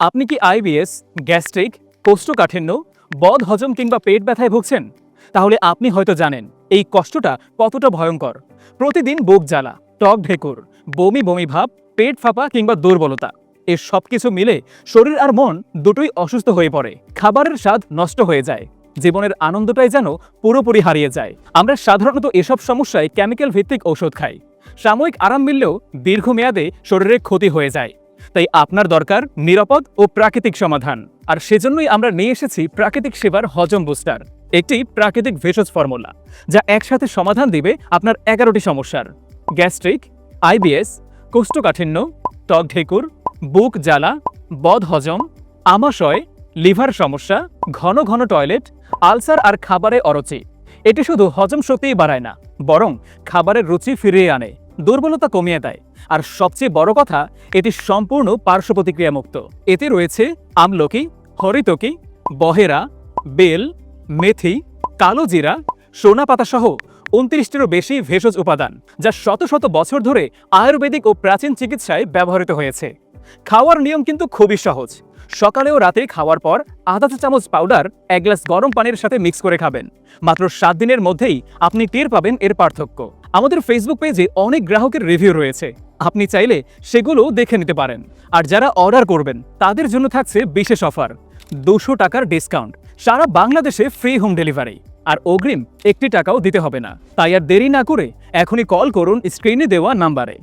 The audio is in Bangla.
আপনি কি আইবিএস গ্যাস্ট্রিক, কোষ্ঠকাঠিন্য, বদ হজম কিংবা পেট ব্যথায় ভুগছেন? তাহলে আপনি হয়তো জানেন, এই কষ্টটা কতটা ভয়ঙ্কর। প্রতিদিন বুক জ্বালা টক ঢেকুর, বমি বমি ভাব, পেট ফাঁপা কিংবা দুর্বলতা। এর সব কিছু মিলে শরীর আর মন দুটোই অসুস্থ হয়ে পড়ে। খাবারের স্বাদ নষ্ট হয়ে যায়। জীবনের আনন্দটাই যেন পুরোপুরি হারিয়ে যায়। আমরা সাধারণত এসব সমস্যায় কেমিক্যাল ভিত্তিক ঔষধ খাই। সাময়িক আরাম মিললেও দীর্ঘমেয়াদে শরীরে ক্ষতি হয়ে যায়। তাই আপনার দরকার নিরাপদ ও প্রাকৃতিক সমাধান। আর সেজন্যই আমরা নিয়ে এসেছি প্রাকৃতিক সেবার হজম বুস্টার, একটি প্রাকৃতিক ভেষজ ফর্মুলা, যা একসাথে সমাধান দিবে আপনার এগারোটি সমস্যার। গ্যাস্ট্রিক আইবিএস কোষ্ঠকাঠিন্য টক ঢেকুর, বুক জ্বালা, বদ হজম, আমাশয়, লিভার সমস্যা, ঘন ঘন টয়লেট, আলসার আর খাবারে অরুচি। এটি শুধু হজম শক্তিই বাড়ায় না, বরং খাবারের রুচি ফিরিয়ে আনে। দুর্বলতা কমিয়ে দেয়। আর সবচেয়ে বড় কথা, এটি সম্পূর্ণ পার্শ্ব প্রতিক্রিয়ামুক্ত এতে রয়েছে আমলকি, হরিতকি, বহেরা, বেল, মেথি, কালো জিরা, সোনা পাতা সহ উনত্রিশটিরও বেশি ভেষজ উপাদান, যা শত শত বছর ধরে আয়ুর্বেদিক ও প্রাচীন চিকিৎসায় ব্যবহৃত হয়েছে। খাওয়ার নিয়ম কিন্তু খুবই সহজ। সকালে ও রাতে খাওয়ার পর আধা চা চামচ পাউডার, এক গ্লাস গরম পানির সাথে মিক্স করে খাবেন। মাত্র সাত দিনের মধ্যেই আপনি টের পাবেন এর পার্থক্য। আমাদের ফেসবুক পেজে অনেক গ্রাহকের রিভিউ রয়েছে। আপনি চাইলে সেগুলো দেখে নিতে পারেন। আর যারা অর্ডার করবেন, তাদের জন্য থাকছে বিশেষ অফার দুশো টাকার ডিসকাউন্ট সারা বাংলাদেশে ফ্রি হোম ডেলিভারি আর অগ্রিম একটি টাকাও দিতে হবে না। তাই আর দেরি না করে এখনই কল করুন স্ক্রিনে দেওয়া নাম্বারে